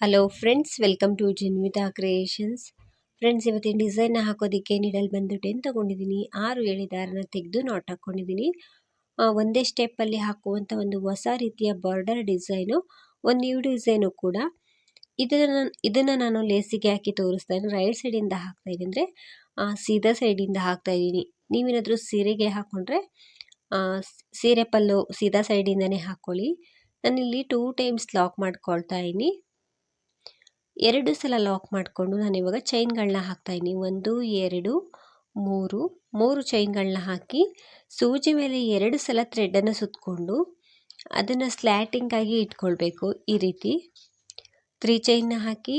Hello friends welcome to Janvitha creations friends ಇವತ್ತಿನ ಡಿಸೈನ್ನ ಹಾಕೋದಕ್ಕೆ ನೀಡಲ್ ಬಂದು ಟೆನ್ ತೊಗೊಂಡಿದ್ದೀನಿ ಆರು ದಾರನ ತೆಗೆದು ನಾಟ್ ಹಾಕ್ಕೊಂಡಿದ್ದೀನಿ ಒಂದೇ ಸ್ಟೆಪ್ಪಲ್ಲಿ ಹಾಕುವಂಥ ಒಂದು ಹೊಸ ರೀತಿಯ ಬಾರ್ಡರ್ ಡಿಸೈನು ಒಂದು ನ್ಯೂ ಡಿಸೈನು ಕೂಡ. ಇದನ್ನು ಇದನ್ನು ನಾನು ಲೇಸಿಗೆ ಹಾಕಿ ತೋರಿಸ್ತಾ ಇದ್ದೀನಿ. ರೈಟ್ ಸೈಡಿಂದ ಹಾಕ್ತಾ ಇದ್ದೀನಿ ಅಂದರೆ ಸೀದಾ ಸೈಡಿಂದ ಹಾಕ್ತಾ ಇದ್ದೀನಿ. ನೀವೇನಾದರೂ ಸೀರೆಗೆ ಹಾಕ್ಕೊಂಡ್ರೆ ಸೀರೆ ಪಲ್ಲು ಸೀದಾ ಸೈಡಿಂದನೇ ಹಾಕ್ಕೊಳ್ಳಿ ನಾನಿಲ್ಲಿ ಟೂ ಟೈಮ್ಸ್ ಲಾಕ್ ಮಾಡ್ಕೊಳ್ತಾ ಇದ್ದೀನಿ. ಎರಡು ಸಲ ಲಾಕ್ ಮಾಡಿಕೊಂಡು ನಾನು ಇವಾಗ ಚೈನ್ಗಳನ್ನ ಹಾಕ್ತಾಯಿದ್ದೀನಿ ಒಂದು, ಎರಡು, ಮೂರು ಮೂರು ಚೈನ್ಗಳನ್ನ ಹಾಕಿ ಸೂಜಿ ಮೇಲೆ ಎರಡು ಸಲ ಥ್ರೆಡನ್ನು ಸುತ್ತಕೊಂಡು ಅದನ್ನು ಸ್ಲ್ಯಾಟಿಂಗಾಗಿ ಇಟ್ಕೊಳ್ಬೇಕು ಈ ರೀತಿ. ತ್ರೀ ಚೈನ್ನ ಹಾಕಿ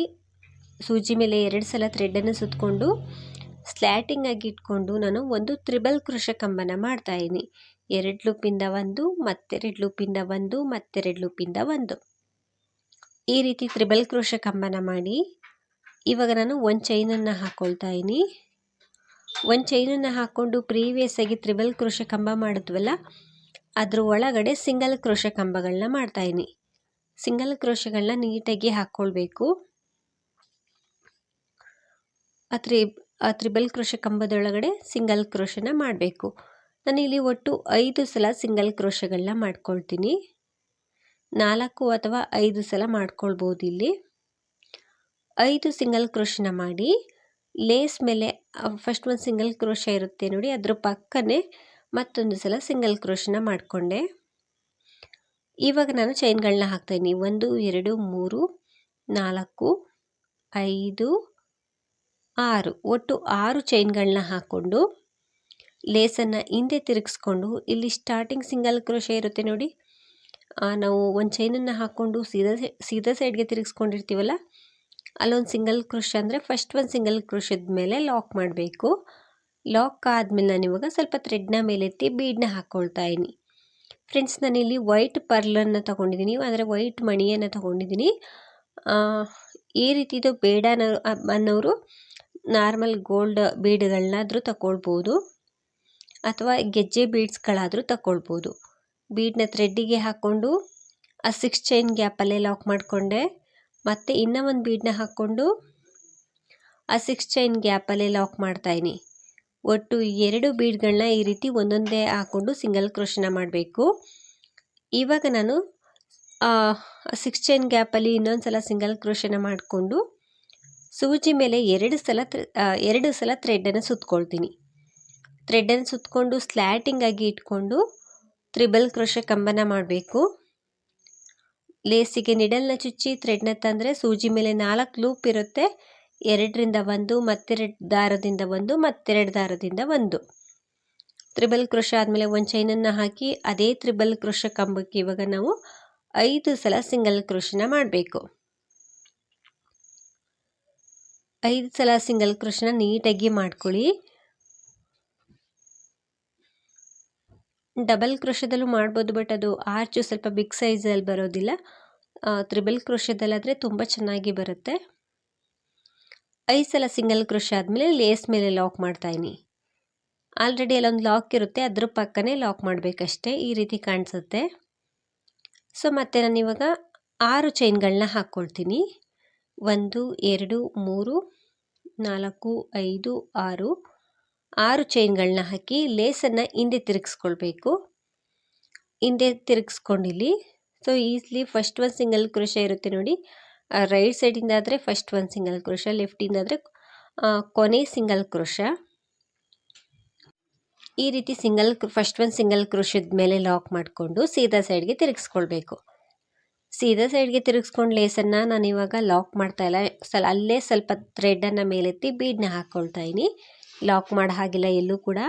ಸೂಜಿ ಮೇಲೆ ಎರಡು ಸಲ ಥ್ರೆಡನ್ನು ಸುತ್ತಕೊಂಡು ಸ್ಲ್ಯಾಟಿಂಗ್ ಆಗಿ ಇಟ್ಕೊಂಡು ನಾನು ಒಂದು ತ್ರಿಬಲ್ ಕೃಷ ಕಂಬನ ಮಾಡ್ತಾಯಿದ್ದೀನಿ ಎರಡು ಲೂಪಿಂದ ಒಂದು, ಮತ್ತೆರಡು ಲೂಪಿಂದ ಒಂದು, ಮತ್ತೆರಡು ಲೂಪಿಂದ ಒಂದು. ಈ ರೀತಿ ತ್ರಿಬಲ್ ಕ್ರೋಶ ಕಂಬನ ಮಾಡಿ, ಇವಾಗ ನಾನು ಒಂದು ಚೈನನ್ನು ಹಾಕ್ಕೊಳ್ತಾ ಇದ್ದೀನಿ. ಒಂದು ಚೈನನ್ನು ಹಾಕ್ಕೊಂಡು ಪ್ರೀವಿಯಸ್ ಆಗಿ ತ್ರಿಬಲ್ ಕ್ರೋಶ ಕಂಬ ಮಾಡಿದ್ವಲ್ಲ, ಅದ್ರ ಒಳಗಡೆ ಸಿಂಗಲ್ ಕ್ರೋಶ ಕಂಬಗಳನ್ನ ಮಾಡ್ತಾಯಿದ್ದೀನಿ ಸಿಂಗಲ್ ಕ್ರೋಶಗಳನ್ನ ನೀಟಾಗಿ ಹಾಕ್ಕೊಳ್ಬೇಕು ಆ ತ್ರಿ, ಆ ತ್ರಿಬಲ್ ಕ್ರೋಶ ಕಂಬದೊಳಗಡೆ ಸಿಂಗಲ್ ಕ್ರೋಶನ ಮಾಡಬೇಕು. ನಾನು ಇಲ್ಲಿ ಒಟ್ಟು ಐದು ಸಲ ಸಿಂಗಲ್ ಕ್ರೋಶಗಳನ್ನ ಮಾಡ್ಕೊಳ್ತೀನಿ. ನಾಲ್ಕು ಅಥವಾ ಐದು ಸಲ ಮಾಡ್ಕೊಳ್ಬೋದು ಇಲ್ಲಿ. ಐದು ಸಿಂಗಲ್ ಕ್ರೋಶನ ಮಾಡಿ, ಲೇಸ್ ಮೇಲೆ ಫಸ್ಟ್ ಒಂದು ಸಿಂಗಲ್ ಕ್ರೋಶ ಇರುತ್ತೆ ನೋಡಿ, ಅದ್ರ ಪಕ್ಕನೇ ಮತ್ತೊಂದು ಸಲ ಸಿಂಗಲ್ ಕ್ರೋಶನ ಮಾಡಿಕೊಂಡೆ. ಇವಾಗ ನಾನು ಚೈನ್ಗಳನ್ನ ಹಾಕ್ತಾಯಿದ್ದೀನಿ ಒಂದು, ಎರಡು, ಮೂರು, ನಾಲ್ಕು, ಐದು, ಆರು. ಒಟ್ಟು ಆರು ಚೈನ್ಗಳನ್ನ ಹಾಕ್ಕೊಂಡು, ಲೇಸನ್ನು ಹಿಂದೆ ತಿರುಗಿಸ್ಕೊಂಡು, ಇಲ್ಲಿ ಸ್ಟಾರ್ಟಿಂಗ್ ಸಿಂಗಲ್ ಕ್ರೋಶ ಇರುತ್ತೆ ನೋಡಿ ನಾವು ಒಂದು ಚೈನನ್ನು ಹಾಕ್ಕೊಂಡು ಸೀದಾ ಸೀದಾ ಸೈಡ್ಗೆ ತಿರುಗಿಸ್ಕೊಂಡಿರ್ತೀವಲ್ಲ, ಅಲ್ಲೊಂದು ಸಿಂಗಲ್ ಕ್ರೋಶ ಅಂದರೆ ಫಸ್ಟ್ ಒಂದು ಸಿಂಗಲ್ ಕ್ರೋಶದ ಮೇಲೆ ಲಾಕ್ ಮಾಡಬೇಕು. ಲಾಕ್ ಆದಮೇಲೆ ನಾನು ಇವಾಗ ಸ್ವಲ್ಪ ಥ್ರೆಡ್ನ ಮೇಲೆತ್ತಿ ಬೀಡನ್ನ ಹಾಕ್ಕೊಳ್ತಾ ಇದ್ದೀನಿ ಫ್ರೆಂಡ್ಸ್ ನಾನಿಲ್ಲಿ ವೈಟ್ ಪರ್ಲನ್ನು ತೊಗೊಂಡಿದ್ದೀನಿ ಅಂದರೆ ವೈಟ್ ಮಣಿಯನ್ನು ತೊಗೊಂಡಿದ್ದೀನಿ ಈ ರೀತಿದು ಬೇಡ ಅನ್ನೋರು ನಾರ್ಮಲ್ ಗೋಲ್ಡ್ ಬೀಡ್ಗಳನ್ನಾದರೂ ತಗೊಳ್ಬೋದು ಅಥವಾ ಗೆಜ್ಜೆ ಬೀಡ್ಸ್ಗಳಾದರೂ ತಗೊಳ್ಬೋದು ಬೀಡನ್ನ ಥ್ರೆಡ್ಡಿಗೆ ಹಾಕ್ಕೊಂಡು ಆ ಸಿಕ್ಸ್ ಚೈನ್ ಗ್ಯಾಪಲ್ಲೇ ಲಾಕ್ ಮಾಡಿಕೊಂಡೆ. ಮತ್ತು ಇನ್ನೂ ಒಂದು ಬೀಡನ್ನ ಹಾಕ್ಕೊಂಡು ಆ ಸಿಕ್ಸ್ ಚೈನ್ ಗ್ಯಾಪಲ್ಲೇ ಲಾಕ್ ಮಾಡ್ತಾಯಿನಿ ಒಟ್ಟು ಎರಡು ಬೀಡ್ಗಳನ್ನ ಈ ರೀತಿ ಒಂದೊಂದೇ ಹಾಕ್ಕೊಂಡು ಸಿಂಗಲ್ ಕ್ರೋಶನ ಮಾಡಬೇಕು. ಇವಾಗ ನಾನು ಸಿಕ್ಸ್ ಚೈನ್ ಗ್ಯಾಪಲ್ಲಿ ಇನ್ನೊಂದು ಸಲ ಸಿಂಗಲ್ ಕ್ರೋಶನ ಮಾಡಿಕೊಂಡು ಸೂಜಿ ಮೇಲೆ ಎರಡು ಸಲ ಎರಡು ಸಲ ಥ್ರೆಡನ್ನು ಸುತ್ಕೊಳ್ತೀನಿ. ಥ್ರೆಡನ್ನು ಸುತ್ತಕೊಂಡು ಸ್ಲ್ಯಾಟಿಂಗ್ ಆಗಿ ಇಟ್ಕೊಂಡು ತ್ರಿಬಲ್ ಕ್ರೋಶೆ ಕಂಬನ ಮಾಡಬೇಕು. ಲೇಸಿಗೆ ನಿಡಲ್ನ ಚುಚ್ಚಿ ಥ್ರೆಡ್ನ ತಂದರೆ ಸೂಜಿ ಮೇಲೆ ನಾಲ್ಕು ಲೂಪ್ ಇರುತ್ತೆ. ಎರಡರಿಂದ ಒಂದು, ಮತ್ತೆರಡು ದಾರದಿಂದ ಒಂದು, ಮತ್ತೆರಡು ದಾರದಿಂದ ಒಂದು. ತ್ರಿಬಲ್ ಕ್ರೋಶ ಆದಮೇಲೆ ಒಂದು ಚೈನನ್ನು ಹಾಕಿ ಅದೇ ತ್ರಿಬಲ್ ಕ್ರೋಶ ಕಂಬಕ್ಕೆ ಇವಾಗ ನಾವು ಐದು ಸಲ ಸಿಂಗಲ್ ಕ್ರೋಶನ ಮಾಡಬೇಕು. ಐದು ಸಲ ಸಿಂಗಲ್ ಕ್ರೋಶನ ನೀಟಾಗಿ ಮಾಡ್ಕೊಳ್ಳಿ. ಡಬಲ್ ಕ್ರೋಶದಲ್ಲೂ ಮಾಡ್ಬೋದು, ಬಟ್ ಅದು ಆರ್ಚು ಸ್ವಲ್ಪ ಬಿಗ್ ಸೈಜಲ್ಲಿ ಬರೋದಿಲ್ಲ. ತ್ರಿಬಲ್ ಕ್ರೋಶದಲ್ಲಾದರೆ ತುಂಬ ಚೆನ್ನಾಗಿ ಬರುತ್ತೆ. ಐದು ಸಲ ಸಿಂಗಲ್ ಕ್ರೋಶ ಆದಮೇಲೆ ಲೇಸ್ ಮೇಲೆ ಲಾಕ್ ಮಾಡ್ತಾಯಿನಿ ಆಲ್ರೆಡಿ ಅಲ್ಲೊಂದು ಲಾಕ್ ಇರುತ್ತೆ, ಅದ್ರ ಪಕ್ಕನೇ ಲಾಕ್ ಮಾಡಬೇಕಷ್ಟೇ, ಈ ರೀತಿ ಕಾಣಿಸುತ್ತೆ. ಸೊ, ಮತ್ತೆ ನಾನಿವಾಗ ಆರು ಚೈನ್ಗಳನ್ನ ಹಾಕ್ಕೊಳ್ತೀನಿ. ಒಂದು, ಎರಡು, ಮೂರು, ನಾಲ್ಕು, ಐದು, ಆರು. ಆರು ಚೈನ್ಗಳನ್ನ ಹಾಕಿ ಲೇಸನ್ನು ಹಿಂದೆ ತಿರುಗಿಸ್ಕೊಳ್ಬೇಕು. ಹಿಂದೆ ತಿರುಗಿಸ್ಕೊಂಡಿಲ್ಲಿ. ಸೊ ಈಸ್ಲಿ ಫಸ್ಟ್ ಒಂದು ಸಿಂಗಲ್ ಕ್ರೋಶ ಇರುತ್ತೆ ನೋಡಿ. ರೈಟ್ ಸೈಡಿಂದ ಆದರೆ ಫಸ್ಟ್ ಒಂದು ಸಿಂಗಲ್ ಕ್ರೋಶ, ಲೆಫ್ಟಿಂದ ಆದರೆ ಕೊನೆ ಸಿಂಗಲ್ ಕ್ರೋಶ. ಈ ರೀತಿ ಸಿಂಗಲ್ ಫಸ್ಟ್ ಒಂದು ಸಿಂಗಲ್ ಕ್ರೋಶದ ಮೇಲೆ ಲಾಕ್ ಮಾಡಿಕೊಂಡು ಸೀದಾ ಸೈಡ್ಗೆ ತಿರುಗಿಸ್ಕೊಳ್ಬೇಕು. ಸೀದಾ ಸೈಡ್ಗೆ ತಿರುಗಿಸ್ಕೊಂಡು ಲೇಸನ್ನು ನಾನು ಇವಾಗ ಲಾಕ್ ಮಾಡ್ತಾ ಇಲ್ಲ. ಸಲ, ಅಲ್ಲೇ ಸ್ವಲ್ಪ ಥ್ರೆಡನ್ನು ಮೇಲೆತ್ತಿ ಬೀಡನ್ನ ಹಾಕ್ಕೊಳ್ತಾ ಇದ್ದೀನಿ ಲಾಕ್ ಮಾಡೋ ಹಾಗಿಲ್ಲ ಎಲ್ಲೂ ಕೂಡ.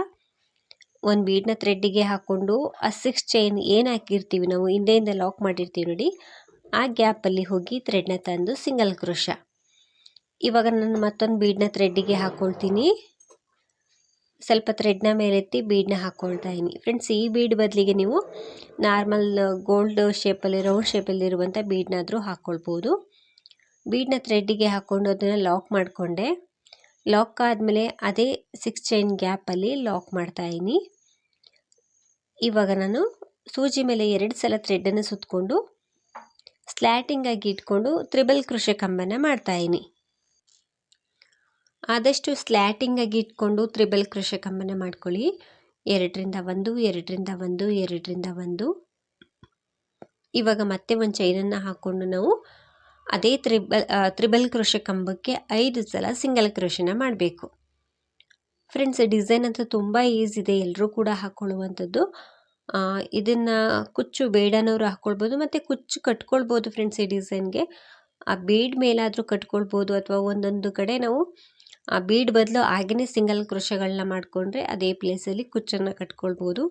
ಒಂದು ಬೀಡ್ನ ಥ್ರೆಡ್ಡಿಗೆ ಹಾಕ್ಕೊಂಡು ಆ ಸಿಕ್ಸ್ ಚೈನ್ ಏನು ಹಾಕಿರ್ತೀವಿ ನಾವು ಹಿಂದೆಯಿಂದ ಲಾಕ್ ಮಾಡಿರ್ತೀವಿ ನೋಡಿ, ಆ ಗ್ಯಾಪಲ್ಲಿ ಹೋಗಿ ಥ್ರೆಡ್ನ ತಂದು ಸಿಂಗಲ್ ಕ್ರೋಶ ಇವಾಗ ನಾನು ಮತ್ತೊಂದು ಬೀಡ್ನ ಥ್ರೆಡ್ಡಿಗೆ ಹಾಕ್ಕೊಳ್ತೀನಿ ಸ್ವಲ್ಪ ಥ್ರೆಡ್ನ ಮೇಲೆತ್ತಿ ಬೀಡ್ನ ಹಾಕ್ಕೊಳ್ತಾ ಇದ್ದೀನಿ. ಫ್ರೆಂಡ್ಸ್ ಈ ಬೀಡ್ ಬದಲಿಗೆ ನೀವು ನಾರ್ಮಲ್ ಗೋಲ್ಡ್ ಶೇಪಲ್ಲಿ ರೌಂಡ್ ಶೇಪಲ್ಲಿರುವಂಥ ಬೀಡ್ನಾದರೂ ಹಾಕ್ಕೊಳ್ಬೋದು ಬೀಡ್ನ ಥ್ರೆಡ್ಡಿಗೆ ಹಾಕ್ಕೊಂಡು ಅದನ್ನು ಲಾಕ್ ಮಾಡಿಕೊಂಡೆ. ಲಾಕ್ ಆದಮೇಲೆ ಅದೇ ಸಿಕ್ಸ್ ಚೈನ್ ಗ್ಯಾಪಲ್ಲಿ ಲಾಕ್ ಮಾಡ್ತಾಯಿದ್ದೀನಿ ಇವಾಗ ನಾನು ಸೂಜಿ ಮೇಲೆ ಎರಡು ಸಲ ಥ್ರೆಡ್ಡನ್ನು ಸುತ್ತಕೊಂಡು ಸ್ಲ್ಯಾಟಿಂಗಾಗಿ ಇಟ್ಕೊಂಡು ತ್ರಿಬಲ್ ಕೃಷಿ ಕಂಬನ ಮಾಡ್ತಾಯಿನಿ ಆದಷ್ಟು ಸ್ಲ್ಯಾಟಿಂಗಾಗಿ ಇಟ್ಕೊಂಡು ತ್ರಿಬಲ್ ಕೃಷಿ ಕಂಬನ ಮಾಡ್ಕೊಳ್ಳಿ. ಎರಡರಿಂದ ಒಂದು ಎರಡರಿಂದ ಒಂದು ಎರಡರಿಂದ ಒಂದು. ಇವಾಗ ಮತ್ತೆ ಒಂದು ಚೈನನ್ನು ಹಾಕ್ಕೊಂಡು ನಾವು ಅದೇ ತ್ರಿಬಲ್ ತ್ರಿಬಲ್ ಕ್ರೋಶ ಕಂಬಕ್ಕೆ ಐದು ಸಲ ಸಿಂಗಲ್ ಕ್ರೋಶನ ಮಾಡಬೇಕು. ಫ್ರೆಂಡ್ಸ್ ಡಿಸೈನ್ ಅಂತೂ ತುಂಬ ಈಸಿ ಇದೆ. ಎಲ್ಲರೂ ಕೂಡ ಹಾಕ್ಕೊಳ್ಳುವಂಥದ್ದು ಇದನ್ನು ಕುಚ್ಚು ಬೇಡನವರು ಹಾಕ್ಕೊಳ್ಬೋದು ಮತ್ತು ಕುಚ್ಚು ಕಟ್ಕೊಳ್ಬೋದು ಫ್ರೆಂಡ್ಸ್ ಈ ಡಿಸೈನ್ಗೆ ಆ ಬೀಡ್ ಮೇಲಾದರೂ ಕಟ್ಕೊಳ್ಬೋದು ಅಥವಾ ಒಂದೊಂದು ಕಡೆ ನಾವು ಆ ಬೀಡ್ ಬದಲು ಹಾಗೆಯೇ ಸಿಂಗಲ್ ಕ್ರೋಶಗಳನ್ನ ಮಾಡಿಕೊಂಡ್ರೆ ಅದೇ ಪ್ಲೇಸಲ್ಲಿ ಕುಚ್ಚನ್ನು ಕಟ್ಕೊಳ್ಬೋದು.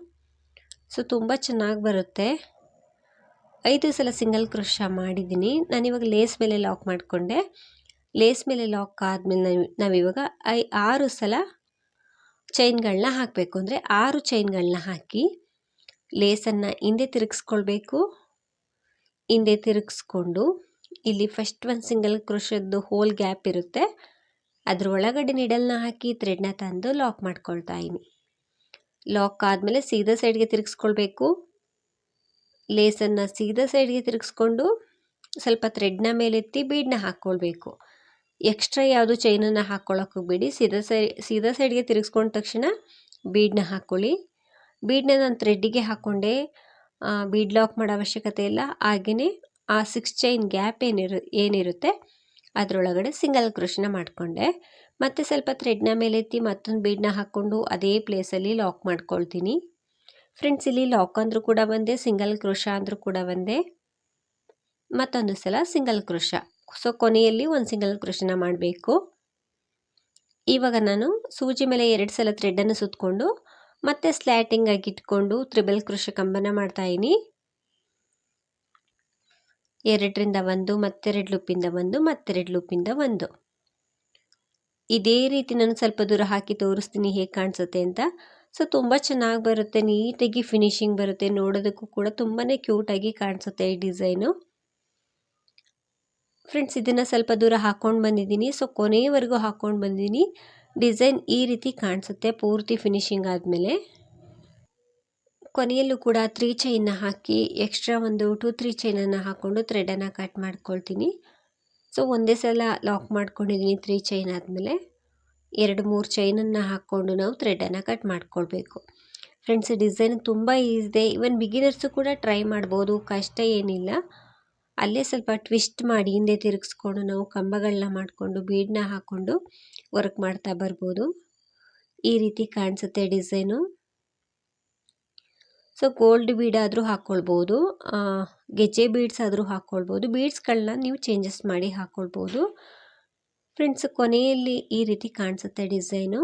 ಸೊ ತುಂಬ ಚೆನ್ನಾಗಿ ಬರುತ್ತೆ. ಐದು ಸಲ ಸಿಂಗಲ್ ಕ್ರೋಶ ಮಾಡಿದ್ದೀನಿ. ನಾನಿವಾಗ ಲೇಸ್ ಮೇಲೆ ಲಾಕ್ ಮಾಡಿಕೊಂಡೆ. ಲೇಸ್ ಮೇಲೆ ಲಾಕ್ ಆದಮೇಲೆ ನಾವು ನಾವಿವಾಗ ಐ, ಆರು ಸಲ ಚೈನ್ಗಳನ್ನ ಹಾಕಬೇಕು. ಅಂದರೆ ಆರು ಚೈನ್ಗಳನ್ನ ಹಾಕಿ ಲೇಸನ್ನು ಹಿಂದೆ ತಿರುಗಿಸ್ಕೊಳ್ಬೇಕು. ಹಿಂದೆ ತಿರುಗಿಸ್ಕೊಂಡು ಇಲ್ಲಿ ಫಸ್ಟ್ ಒಂದು ಸಿಂಗಲ್ ಕ್ರೋಶದ್ದು ಹೋಲ್ ಗ್ಯಾಪ್ ಇರುತ್ತೆ. ಅದ್ರ ಒಳಗಡೆ ನಿಡಲ್ನ ಹಾಕಿ ಥ್ರೆಡ್ನ ತಂದು ಲಾಕ್ ಮಾಡ್ಕೊಳ್ತಾ ಇದ್ದೀನಿ. ಲಾಕ್ ಆದಮೇಲೆ ಸೀದಾ ಸೈಡ್ಗೆ ತಿರುಗಿಸ್ಕೊಳ್ಬೇಕು. ಲೇಸನ್ನು ಸೀದಾ ಸೈಡ್ಗೆ ತಿರುಗಿಸ್ಕೊಂಡು ಸ್ವಲ್ಪ ಥ್ರೆಡ್ನ ಮೇಲೆತ್ತಿ ಬೀಡನ್ನ ಹಾಕ್ಕೊಳ್ಬೇಕು. ಎಕ್ಸ್ಟ್ರಾ ಯಾವುದು ಚೈನನ್ನು ಹಾಕ್ಕೊಳ್ಳೋಕೆ ಹೋಗ್ಬೇಡಿ. ಸೀದಾ ಸೈ, ಸೀದಾ ಸೈಡ್ಗೆ ತಿರುಗಿಸ್ಕೊಂಡ ತಕ್ಷಣ ಬೀಡನ್ನ ಹಾಕ್ಕೊಳ್ಳಿ. ಬೀಡನ್ನ ನಾನು ಥ್ರೆಡ್ಡಿಗೆ ಹಾಕ್ಕೊಂಡೆ. ಬೀಡ್ ಲಾಕ್ ಮಾಡೋ ಅವಶ್ಯಕತೆ ಇಲ್ಲ. ಹಾಗೆಯೇ ಆ ಸಿಕ್ಸ್ ಚೈನ್ ಗ್ಯಾಪ್ ಏನಿರು, ಏನಿರುತ್ತೆ ಅದರೊಳಗಡೆ ಸಿಂಗಲ್ ಕ್ರೋಶನ ಮಾಡಿಕೊಂಡೆ. ಮತ್ತು ಸ್ವಲ್ಪ ಥ್ರೆಡ್ನ ಮೇಲೆ ಎತ್ತಿ ಮತ್ತೊಂದು ಬೀಡನ್ನ ಹಾಕ್ಕೊಂಡು ಅದೇ ಪ್ಲೇಸಲ್ಲಿ ಲಾಕ್ ಮಾಡ್ಕೊಳ್ತೀನಿ. ಫ್ರೆಂಡ್ಸ್ ಇಲ್ಲಿ ಲಾಕ್ ಅಂದರೂ ಕೂಡ ಬಂದೆ ಸಿಂಗಲ್ ಕ್ರೋಶ ಅಂದರೂ ಕೂಡ ಬಂದೆ ಮತ್ತೊಂದು ಸಲ ಸಿಂಗಲ್ ಕ್ರೋಶ. ಸೊ ಕೊನೆಯಲ್ಲಿ ಒಂದು ಸಿಂಗಲ್ ಕ್ರೋಶನ ಮಾಡಬೇಕು. ಇವಾಗ ನಾನು ಸೂಜಿ ಮೇಲೆ ಎರಡು ಸಲ ಥ್ರೆಡ್ಡನ್ನು ಸುತ್ತಕೊಂಡು ಮತ್ತೆ ಸ್ಲ್ಯಾಟಿಂಗ್ ಆಗಿ ಇಟ್ಕೊಂಡು ತ್ರಿಬಲ್ ಕೃಷಿ ಕಂಬನ ಮಾಡ್ತಾಯಿನಿ ಎರಡರಿಂದ ಒಂದು, ಮತ್ತೆರಡು ಲೂಪಿಂದ ಒಂದು, ಮತ್ತೆರಡು ಲೂಪಿಂದ ಒಂದು. ಇದೇ ರೀತಿ ನಾನು ಸ್ವಲ್ಪ ದೂರ ಹಾಕಿ ತೋರಿಸ್ತೀನಿ ಹೇಗೆ ಕಾಣಿಸುತ್ತೆ ಅಂತ. ಸೊ ತುಂಬ ಚೆನ್ನಾಗಿ ಬರುತ್ತೆ, ನೀಟಾಗಿ ಫಿನಿಶಿಂಗ್ ಬರುತ್ತೆ ನೋಡೋದಕ್ಕೂ ಕೂಡ ತುಂಬಾ ಕ್ಯೂಟಾಗಿ ಕಾಣಿಸುತ್ತೆ ಈ ಡಿಸೈನು. ಫ್ರೆಂಡ್ಸ್ ಇದನ್ನು ಸ್ವಲ್ಪ ದೂರ ಹಾಕ್ಕೊಂಡು ಬಂದಿದ್ದೀನಿ. ಸೊ ಕೊನೆಯವರೆಗೂ ಹಾಕ್ಕೊಂಡು ಬಂದಿದ್ದೀನಿ. ಡಿಸೈನ್ ಈ ರೀತಿ ಕಾಣಿಸುತ್ತೆ ಪೂರ್ತಿ ಫಿನಿಶಿಂಗ್ ಆದಮೇಲೆ. ಕೊನೆಯಲ್ಲೂ ಕೂಡ ತ್ರೀ ಚೈನ್ನ ಹಾಕಿ ಎಕ್ಸ್ಟ್ರಾ ಒಂದು ಟೂ ತ್ರೀ ಚೈನನ್ನು ಹಾಕ್ಕೊಂಡು ಥ್ರೆಡನ್ನು ಕಟ್ ಮಾಡ್ಕೊಳ್ತೀನಿ. ಸೊ ಒಂದೇ ಸಲ ಲಾಕ್ ಮಾಡ್ಕೊಂಡಿದ್ದೀನಿ ತ್ರೀ ಚೈನ್ ಆದಮೇಲೆ. ಎರಡು ಮೂರು ಚೈನನ್ನು ಹಾಕ್ಕೊಂಡು ನಾವು ಥ್ರೆಡನ್ನು ಕಟ್ ಮಾಡ್ಕೊಳ್ಬೇಕು. ಫ್ರೆಂಡ್ಸ್, ಡಿಸೈನ್ ತುಂಬ ಈಸಿದೆ. ಇವನ್ ಬಿಗಿನರ್ಸು ಕೂಡ ಟ್ರೈ ಮಾಡ್ಬೋದು, ಕಷ್ಟ ಏನಿಲ್ಲ. ಅಲ್ಲೇ ಸ್ವಲ್ಪ ಟ್ವಿಸ್ಟ್ ಮಾಡಿ ಹಿಂದೆ ತಿರುಗಿಸ್ಕೊಂಡು ನಾವು ಕಂಬಗಳನ್ನ ಮಾಡಿಕೊಂಡು, ಬೀಡನ್ನ ಹಾಕ್ಕೊಂಡು ವರ್ಕ್ ಮಾಡ್ತಾ ಬರ್ಬೋದು. ಈ ರೀತಿ ಕಾಣಿಸುತ್ತೆ ಡಿಸೈನು. ಸೊ, ಗೋಲ್ಡ್ ಬೀಡ್ ಆದರೂ ಹಾಕ್ಕೊಳ್ಬೋದು ಗೆಜ್ಜೆ ಬೀಡ್ಸ್ ಆದರೂ ಹಾಕ್ಕೊಳ್ಬೋದು. ಬೀಡ್ಸ್ಗಳನ್ನ ನೀವು ಚೇಂಜಸ್ ಮಾಡಿ ಹಾಕ್ಕೊಳ್ಬೋದು. ಫ್ರೆಂಡ್ಸ್ ಕೊನೆಯಲ್ಲಿ ಈ ರೀತಿ ಕಾಣಿಸುತ್ತೆ ಡಿಸೈನು.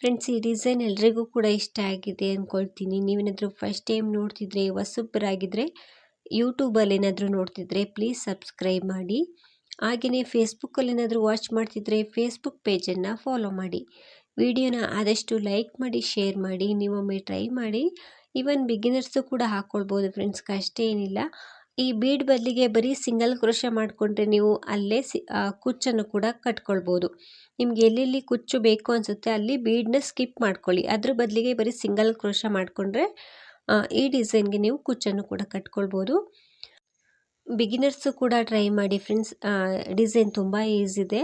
ಫ್ರೆಂಡ್ಸ್ ಈ ಡಿಸೈನ್ ಎಲ್ರಿಗೂ ಕೂಡ ಇಷ್ಟ ಆಗಿದೆ ಅಂದ್ಕೊಳ್ತೀನಿ ನೀವೇನಾದರೂ ಫಸ್ಟ್ ಟೈಮ್ ನೋಡ್ತಿದ್ರೆ ಹೊಸಬ್ಬರಾಗಿದ್ದರೆ ಯೂಟ್ಯೂಬಲ್ಲಿ ಏನಾದರೂ ನೋಡ್ತಿದ್ರೆ ಪ್ಲೀಸ್ ಸಬ್ಸ್ಕ್ರೈಬ್ ಮಾಡಿ. ಹಾಗೆಯೇ ಫೇಸ್ಬುಕ್ಕಲ್ಲಿ ಏನಾದರೂ ವಾಚ್ ಮಾಡ್ತಿದ್ರೆ ಫೇಸ್ಬುಕ್ ಪೇಜನ್ನು ಫಾಲೋ ಮಾಡಿ. ವಿಡಿಯೋನ ಆದಷ್ಟು ಲೈಕ್ ಮಾಡಿ ಶೇರ್ ಮಾಡಿ, ನೀವೊಮ್ಮೆ ಟ್ರೈ ಮಾಡಿ. ಈವನ್ ಬಿಗಿನರ್ಸು ಕೂಡ ಹಾಕ್ಕೊಳ್ಬೋದು ಫ್ರೆಂಡ್ಸ್ ಕಷ್ಟ ಏನಿಲ್ಲ. ಈ ಬೀಡ್ ಬದಲಿಗೆ ಬರೀ ಸಿಂಗಲ್ ಕ್ರೋಶ ಮಾಡಿಕೊಂಡ್ರೆ ನೀವು ಅಲ್ಲೇ ಸಿ ಕುಚ್ಚನ್ನು ಕೂಡ ಕಟ್ಕೊಳ್ಬೋದು. ನಿಮ್ಗೆ ಎಲ್ಲೆಲ್ಲಿ ಕುಚ್ಚು ಬೇಕು ಅನಿಸುತ್ತೆ ಅಲ್ಲಿ ಬೀಡನ್ನ ಸ್ಕಿಪ್ ಮಾಡ್ಕೊಳ್ಳಿ. ಅದ್ರ ಬದಲಿಗೆ ಬರೀ ಸಿಂಗಲ್ ಕ್ರೋಶ ಮಾಡಿಕೊಂಡ್ರೆ ಈ ಡಿಸೈನ್ಗೆ ನೀವು ಕುಚ್ಚನ್ನು ಕೂಡ ಕಟ್ಕೊಳ್ಬೋದು. ಬಿಗಿನರ್ಸು ಕೂಡ ಟ್ರೈ ಮಾಡಿ ಫ್ರೆಂಡ್ಸ್ ಡಿಸೈನ್ ತುಂಬ ಈಸಿ ಇದೆ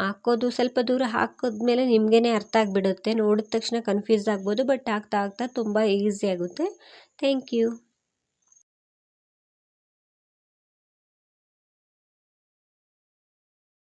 ಹಾಕೋದು ಸ್ವಲ್ಪ ದೂರ ಹಾಕಿದ್ಮೇಲೆ ನಿಮಗೇ ಅರ್ಥ ಆಗಿಬಿಡುತ್ತೆ. ನೋಡಿದ ತಕ್ಷಣ ಕನ್ಫ್ಯೂಸ್ ಆಗ್ಬೋದು, ಬಟ್ ಆಗ್ತಾ ಆಗ್ತಾ ತುಂಬ ಈಸಿ ಆಗುತ್ತೆ. Thank you.